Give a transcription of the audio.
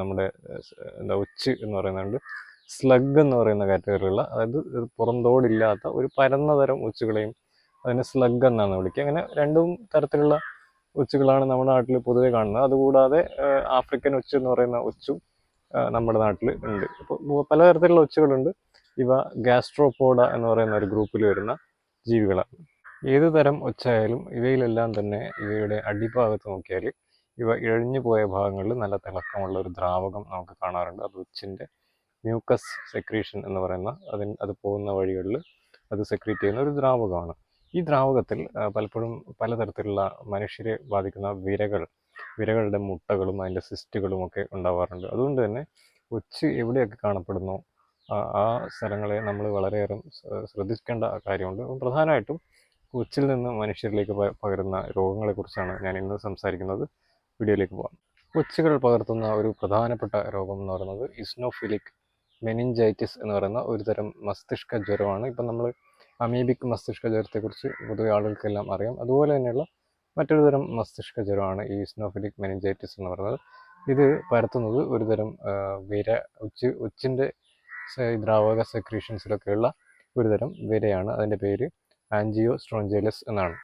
നമ്മുടെ എന്താ ഒച്ച് എന്ന് പറയുന്നുണ്ട് സ്ലഗ് എന്ന് പറയുന്ന കാറ്റഗറിയുള്ള അതായത് പുറന്തോടില്ലാത്ത ഒരു പരന്ന തരം ഒച്ചുകളെയും അതിനെ സ്ലഗ് എന്നാണ് വിളിക്കുക. അങ്ങനെ രണ്ടും തരത്തിലുള്ള ഒച്ചുകളാണ് നമ്മുടെ നാട്ടിൽ പൊതുവെ കാണുന്നത്. അതുകൂടാതെ ആഫ്രിക്കൻ ഒച്ച് എന്ന് പറയുന്ന ഒച്ചും നമ്മുടെ നാട്ടിൽ ഉണ്ട്. അപ്പോൾ പലതരത്തിലുള്ള ഒച്ചുകളുണ്ട് ഇവ ഗാസ്ട്രോപോഡ എന്ന് പറയുന്ന ഒരു ഗ്രൂപ്പിൽ വരുന്ന ജീവികളാണ്. ഏത് തരം ഒച്ചായാലും ഇവയിലെല്ലാം തന്നെ ഇവയുടെ അടിഭാഗത്ത് നോക്കിയാൽ ഇവ ഇഴഞ്ഞു പോയ ഭാഗങ്ങളിൽ നല്ല തിളക്കമുള്ള ഒരു ദ്രാവകം നമുക്ക് കാണാറുണ്ട്. അത് ഒച്ചിന്റെ മ്യൂക്കസ് സെക്രീഷൻ എന്ന് പറയുന്ന അതിന് അത് പോകുന്ന വഴികളിൽ അത് സെക്രീറ്റ് ചെയ്യുന്ന ഒരു ദ്രാവകമാണ്. ഈ ദ്രാവകത്തിൽ പലപ്പോഴും പലതരത്തിലുള്ള മനുഷ്യരെ ബാധിക്കുന്ന വിരകൾ വിരകളുടെ മുട്ടകളും അതിന്റെ സിസ്റ്റുകളും ഒക്കെ ഉണ്ടാവാറുണ്ട്. അതുകൊണ്ട് തന്നെ ഒച്ച് എവിടെയൊക്കെ കാണപ്പെടുന്നു ആ സ്ഥലങ്ങളെ നമ്മൾ വളരെയേറെ ശ്ര- ശ്രദ്ധിക്കേണ്ട കാര്യമുണ്ട്. പ്രധാനമായിട്ടും ഒച്ചിൽ നിന്ന് മനുഷ്യരിലേക്ക് പകരുന്ന രോഗങ്ങളെക്കുറിച്ചാണ് ഞാൻ ഇന്ന് സംസാരിക്കുന്നത്. വീഡിയോയിലേക്ക് പോകാം. കൊച്ചുകൾ പകർത്തുന്ന ഒരു പ്രധാനപ്പെട്ട രോഗം എന്ന് പറയുന്നത് ഇസ്നോഫിലിക് മെനിഞ്ചൈറ്റിസ് എന്ന് പറയുന്ന ഒരു തരം മസ്തിഷ്ക ജ്വരമാണ്. ഇപ്പം നമ്മൾ അമീബിക് മസ്തിഷ്ക ജ്വരത്തെക്കുറിച്ച് പൊതുവെ ആളുകൾക്കെല്ലാം അറിയാം. അതുപോലെ തന്നെയുള്ള മറ്റൊരു തരം മസ്തിഷ്ക ജ്വരമാണ് ഈ ഇസ്നോഫിലിക് മെനിഞ്ചൈറ്റിസ് എന്ന് പറയുന്നത്. ഇത് പരത്തുന്നത് ഒരു തരം വിര ഉച്ച് ഉച്ചിന്റെ ദ്രാവക സെക്രീഷൻസിലൊക്കെയുള്ള ഒരു തരം വിരയാണ്. അതിന്റെ പേര് ആൻജിയോ സ്ട്രോഞ്ചേലസ് എന്നാണ്.